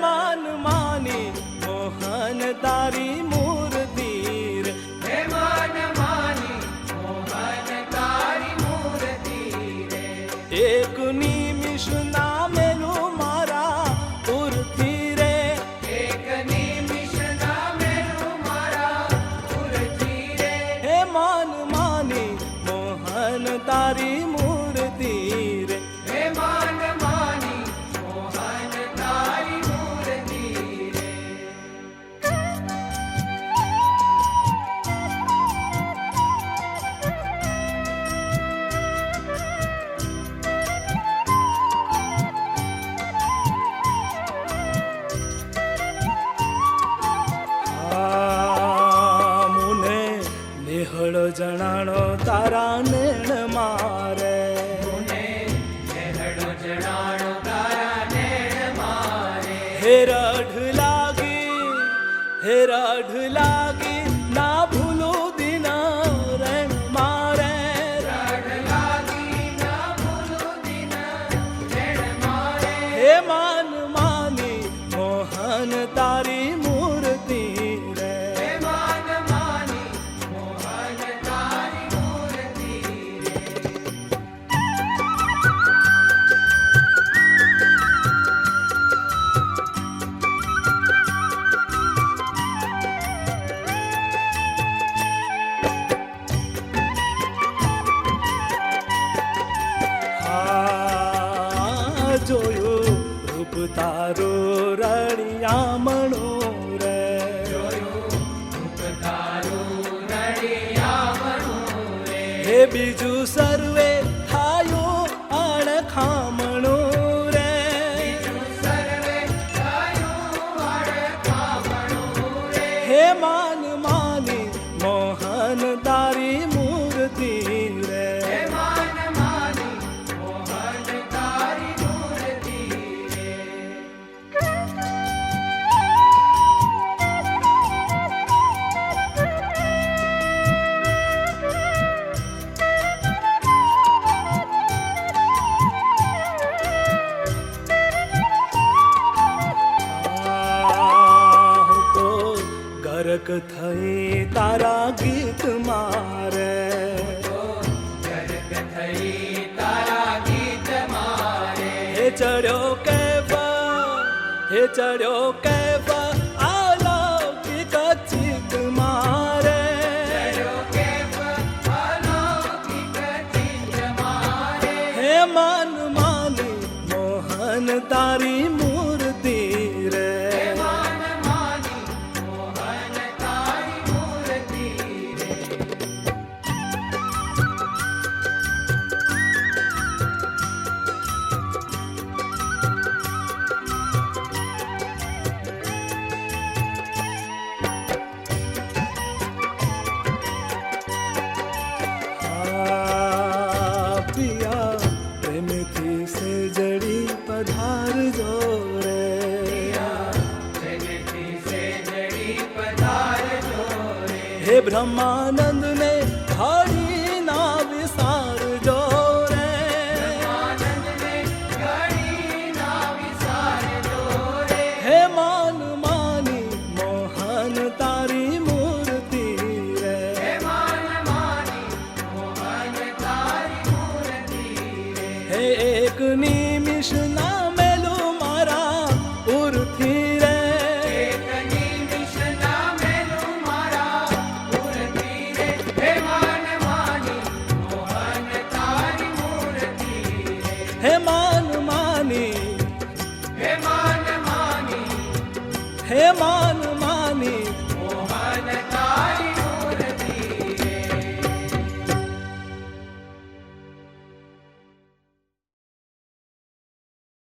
માન માની મોહન તારી பரான રૂપ તારો રણિયામણો રે હે બીજું સર્વે થાયો અણખામણો રે. હે મા ઝલક થઈ તારા ગીત મારે ઝલક થઈ તારા ગીત મારે હે ચડ્યો કેવા હે ચડ્યો કેવા અલૌકિક ચિત મારે તારી బ్రహ్మానంద